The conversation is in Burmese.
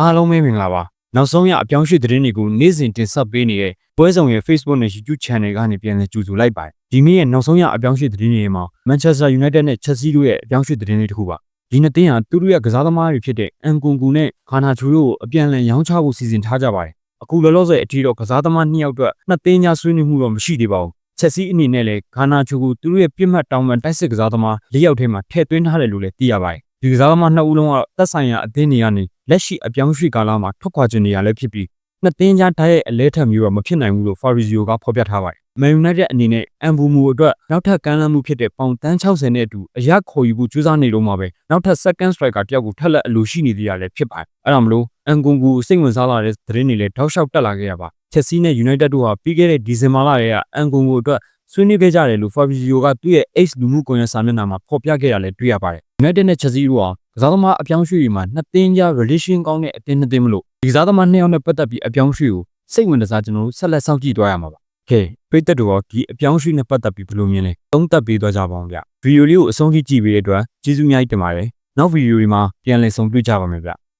အားလုံးပဲမင်္ဂလာပါနောက်ဆုံးရအပြောင်းရွှေ့သတင်းတွေကိုနေ့စဉ်တင်ဆက်ပေးနေတဲ့ပွဲဆောင်ရဲ့ Facebook နဲ့ YouTube Channel ကနေပြန်လည်ကြိုဆိုလိုက်ပါတယ်ဒီနေ့ရဲ့နောက်ဆုံးရအပြောင်းရွှေ့သတင်းတွေမှာ Manchester United နဲ့ Chelsea တို့ရဲ့အပြောင်းရွှေ့သတင်းတွေတစ်ခုပါဒီနှစ်သင်းဟာသူတို့ရဲ့ကစားသမားတွေဖြစ်တဲ့အန်ကွန်ကူနဲ့ခါနာချူတို့ကိုအပြန်အလှန်ရောင်းချဖို့စီစဉ်ထားကြပါတယ်အခုလောလောဆယ်အထိတော့ကစားသမားနှစ်ယောက်အတွက်နှစ်သင်းကြားဆွေးနွေးမှုတော့မရှိသေးပါဘူးချက်စီအနေနဲ့လည်းခါနာချူကိုသူတို့ရဲ့ပြစ်မှတ်တောင်းပန်တိုက်စစ်ကစားသမား၄ယောက်ထဲမှာထည့်သွင်းထားတယ်လို့လည်းသိရပါတယ်ဒီကစားသမားနှစ်ဦးလုံးကတော့သက်ဆိုင်ရာအသင်းတွေကနေ လက်ရှိအပြောင်းရွှေ့ကာလမှာထွက်ခွာခြင်းနေရလည်းဖြစ်ပြီးနှစ်သင်းကြားတိုက်ရဲ့အလဲထက်မျိုးတော့မဖြစ်နိုင်ဘူးလို့ Fabrizio ကဖော်ပြထားပါတယ်။ Man United အနေနဲ့အမ်ဘူမူအတွက်နောက်ထပ်ကမ်းလှမ်းမှုဖြစ်တဲ့ပေါင်တန်း60နဲ့အတူအရခေါ်ယူဖို့ကြိုးစားနေတော့မှာပဲနောက်ထပ် second striker တယောက်ကိုထပ်လက်အလိုရှိနေသေးရလည်းဖြစ်ပါတယ်။အဲ့ဒါမလို့အန်ကွန်ကူစိတ်ဝင်စားလာတဲ့သတင်းတွေလည်းတောက်လျှောက်တက်လာခဲ့ရပါ။ Chelsea နဲ့ United တို့ဟာပြီးခဲ့တဲ့ဒီဇင်ဘာလထဲကအန်ကွန်ကူအတွက်ဆွေးနွေးခဲ့ကြတယ်လို့ Fabrizio ကသူ့ရဲ့ X လူမှုကွန်ရက်စာမျက်နှာမှာဖော်ပြခဲ့ရလဲတွေ့ရပါတယ်။ United နဲ့ Chelsea တို့ဟာ ကစားသမားအပြောင်းရွှေ့တွေမှာနှစ်သင်းကြား relation ကောင်းတဲ့အသင်းနှစ်သင်းမလို့ဒီကစားသမားနှစ်ယောက်နဲ့ပတ်သက်ပြီးအပြောင်းရွှေ့ကိုစိတ်ဝင်စားကျွန်တော်တို့ဆက်လက်စောင့်ကြည့်သွားရမှာပါ။ကဲပိတ်သက်တို့ရောဒီအပြောင်းရွှေ့နဲ့ပတ်သက်ပြီးဘယ်လိုမြင်လဲသုံးသပ်ပေးသွားကြပါအောင်ဗျ။ဗီဒီယိုလေးကိုအဆုံးထိကြည့်ပေးတဲ့အတွက်ကျေးဇူးအများကြီးတင်ပါတယ်။နောက်ဗီဒီယိုတွေမှာပြန်လည်ဆုံတွေ့ကြပါမယ်ဗျ။